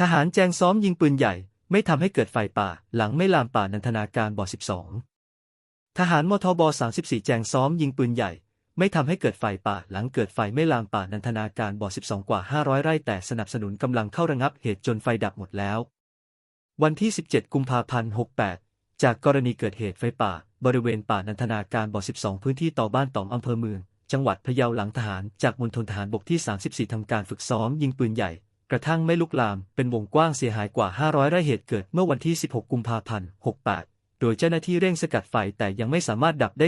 ทหารแจงซ้อมยิงปืนใหญ่ ไม่ทำให้เกิดไฟป่า หลังไม่ลามป่านันทนาการบ่อ12 ทหารมทบ34 แจงซ้อมยิงปืนใหญ่ ไม่ทำให้เกิดไฟป่า หลังเกิดไฟไม่ลามป่านันทนาการบ่อ12 กว่า 500 ไร่แต่สนับสนุนกำลังเข้าระงับเหตุจนไฟดับหมดแล้ว วันที่ 17 กุมภาพันธ์ 68 จากกรณีเกิดเหตุไฟป่า บริเวณป่านันทนาการบ่อ12 พื้นที่ต่อบ้านตอมอำเภอเมืองจังหวัดพะเยาหลังทหารจากมณฑลทหารบกที่ 34 ทำการฝึกซ้อมยิงปืนใหญ่ กระทั่งไม่ลุกลามเป็นวงกว้างเสียหายกว่า 500 ไร่เหตุเกิดเมื่อวันที่ 16 กุมภาพันธ์ 68 โดยเจ้าหน้าที่เร่งสกัดไฟแต่ยังไม่สามารถดับได้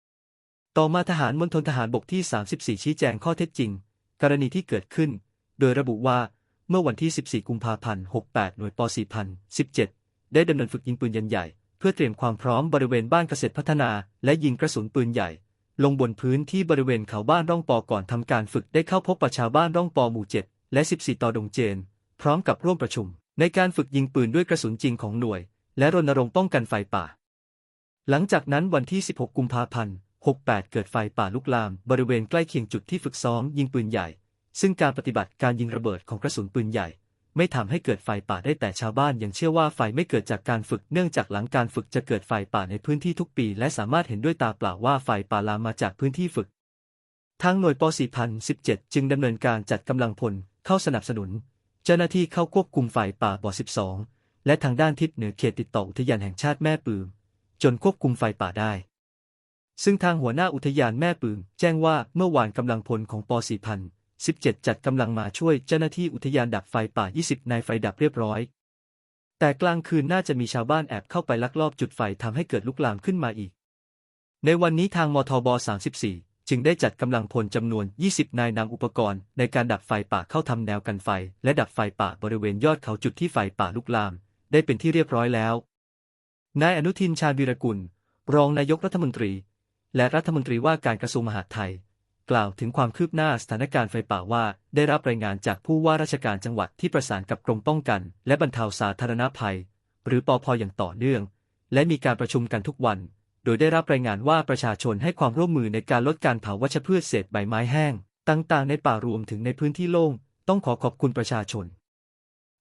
100%ต่อมาทหารมณฑลทหารบกที่ 34 ชี้แจงข้อเท็จจริง กรณีที่เกิดขึ้น โดยระบุว่าเมื่อวันที่ 14 กุมภาพันธ์ 68 หน่วยป 4017 ได้ดำเนินฝึกยิงปืนยันใหญ่ เพื่อเตรียมความพร้อมบริเวณบ้านเกษตรพัฒนา และยิงกระสุนปืนใหญ่ ลงบนพื้นที่บริเวณเขาบ้านร่องปอก่อนทำการฝึกได้เข้าพบประชาบ้านร่องปอหมู่ 7 และ 14 ต่อดงเจน พร้อมกับร่วมประชุม ในการฝึกยิงปืนด้วยกระสุนจริงของหน่วย และรณรงค์ป้องกันไฟป่า หลังจากนั้นวันที่ 16 กุมภาพันธ์ 68 เกิดไฟป่าลุกลาม บริเวณใกล้เคียงจุดที่ฝึกซ้อมยิงปืนใหญ่ ซึ่งการปฏิบัติการยิงระเบิดของกระสุนปืนใหญ่ ไม่ทำให้เกิดไฟป่าได้แต่ชาวบ้านยังเชื่อว่าไฟไม่เกิดจากการฝึกเนื่องจากหลังการฝึกจะเกิดไฟป่าในพื้นที่ทุกปี และสามารถเห็นด้วยตาเปล่าว่าไฟป่าลามมาจากพื้นที่ฝึกทางหน่วยป 4017 จึงดำเนินการจัดกำลังพล เข้าสนับสนุน เจ้าหน้าที่เข้าควบคุมไฟป่าบ่อ 12 และทางด้านทิศเหนือเขตติดต่ออุทยานแห่งชาติแม่ปืม จนควบคุมไฟป่าได้ ซึ่งทางหัวหน้าอุทยานแม่ปืม แจ้งว่าเมื่อวานกำลังพลของป 4017 จัดกำลังมาช่วยเจ้าหน้าที่อุทยานดับไฟป่า 20 นายไฟดับเรียบร้อย แต่กลางคืนน่าจะมีชาวบ้านแอบเข้าไปลักลอบจุดไฟทำให้เกิดลุกลามขึ้นมาอีก ในวันนี้ทางมทบ 34 จึงได้จัดกำลังพลจำนวน 20 นายนำอุปกรณ์ ในการดับไฟป่าเข้าทำแนวกันไฟ และดับไฟป่าบริเวณยอดเขาจุดที่ไฟป่าลุกลาม ได้เป็นที่เรียบร้อยแล้ว นายอนุทินชาญวีรกุล รองนายกรัฐมนตรี และรัฐมนตรีว่าการกระทรวงมหาดไทย กล่าวถึงความคืบหน้าสถานการณ์ไฟป่าว่าได้รับรายงานจากผู้ว่าราชการจังหวัดที่ประสานกับกรมป้องกัน และบรรเทาสาธารณภัย หรือปอพอย่างต่อเนื่อง และมีการประชุมกันทุกวัน โดยได้รับรายงานว่าประชาชนให้ความร่วมมือในการลดการเผาวัชพืชเศษใบไม้แห้ง ต่างๆ ในป่ารวมถึงในพื้นที่โล่ง ต้องขอขอบคุณประชาชน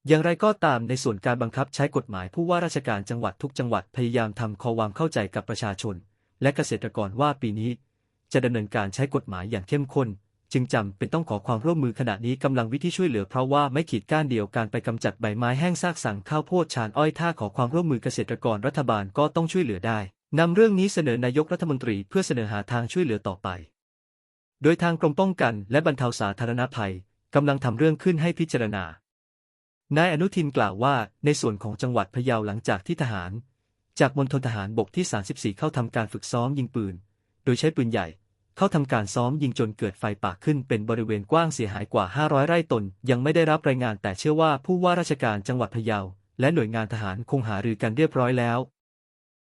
อย่างไรก็ตามในส่วนการบังคับใช้กฎหมายผู้ว่าราชการจังหวัดทุกจังหวัดพยายามทำความเข้าใจกับประชาชน และเกษตรกรว่าปีนี้ จะดำเนินการใช้กฎหมายอย่างเข้มข้นจึงจำเป็นต้องขอความร่วมมือขณะนี้กำลังวิธีช่วยเหลือเพราะว่าไม่ขีดก้านเดียวการไปกำจัดใบไม้แห้งซากสั่งข้าวโพดชานอ้อยถ้าขอความร่วมมือเกษตรกรรัฐบาลก็ต้องช่วยเหลือได้ นำเรื่องนี้เสนอนายกรัฐมนตรีเพื่อเสนอหาทางช่วยเหลือต่อไป โดยทางกรมป้องกันและบรรเทาสาธารณภัยกำลังทำเรื่องขึ้นให้พิจารณา นายอนุทินกล่าวว่าในส่วนของจังหวัดพะเยาหลังจากที่ทหาร จากมณฑลทหารบกที่ 34 เข้าทำการฝึกซ้อมยิงปืน โดยใช้ปืนใหญ่ เข้าทำการซ้อมยิงจนเกิดไฟป่าขึ้นเป็นบริเวณกว้างเสียหายกว่า 500 ไร่ตน ยังไม่ได้รับรายงานแต่เชื่อว่าผู้ว่าราชการจังหวัดพะเยาและหน่วยงานทหารคงหารือกันเรียบร้อยแล้ว